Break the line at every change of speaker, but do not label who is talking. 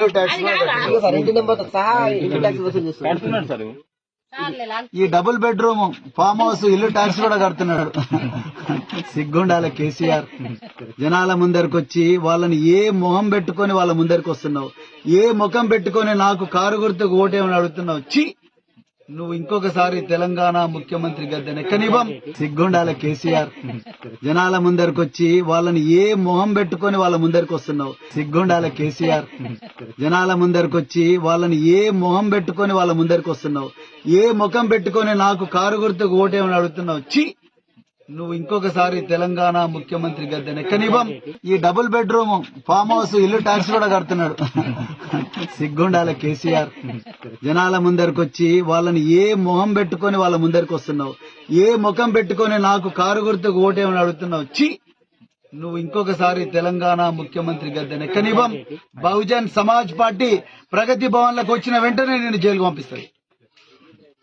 ఇల్లు ట్యాక్స్
సహా ట్యాక్స్ వసూలు
సార్.
ఈ డబుల్ బెడ్రూమ్ ఫామ్ హౌస్ ఇల్లు ట్యాక్స్ కూడా కడుతున్నాడు. సిగ్గుండాల కేసీఆర్. జనాల ముందరికి వచ్చి వాళ్ళని ఏ మొహం పెట్టుకొని వాళ్ళ ముందరికి వస్తున్నావు? ఏ ముఖం పెట్టుకొని నాకు కారు గుర్తుకు ఓటేమని అడుగుతున్నావు? చి! నువ్వు ఇంకొకసారి తెలంగాణ ముఖ్యమంత్రి గద్దెనెక్కనివ్వం? సిగ్గుండాల కేసీఆర్. జనాల ముందరికి వచ్చి వాళ్ళని ఏ మొహం పెట్టుకొని వాళ్ళ ముందరికి వస్తున్నావు సిగ్గుండాల కేసీఆర్. జనాల ముందరికి వచ్చి వాళ్ళని ఏ మొహం పెట్టుకొని వాళ్ళ ముందరికి వస్తున్నావు ఏ ముఖం పెట్టుకొని నాకు కారు గుర్తుకు ఓటేమని అడుగుతున్నావు? చి నువ్వు ఇంకొకసారి తెలంగాణ ముఖ్యమంత్రి గద్దెనెక్కనివ్వం ఈ డబుల్ బెడ్రూమ్ ఫామ్ హౌస్ ఇల్లు ట్యాక్స్ కూడా కడుతున్నాడు. సిగ్గుండాల కేసీఆర్. జనాల ముందరికి వచ్చి వాళ్ళని ఏ మొహం పెట్టుకొని వాళ్ళ ముందరికి వస్తున్నావు ఏ ముఖం పెట్టుకొని నాకు కారు గుర్తుకు ఓటేమని అడుగుతున్నావు? చి నువ్వు ఇంకొకసారి తెలంగాణ ముఖ్యమంత్రి గద్దెనెక్కనివ్వం బహుజన్ సమాజ్ పార్టీ ప్రగతి భవన్లకు వచ్చిన వెంటనే నేను జైలుకు పంపిస్తాను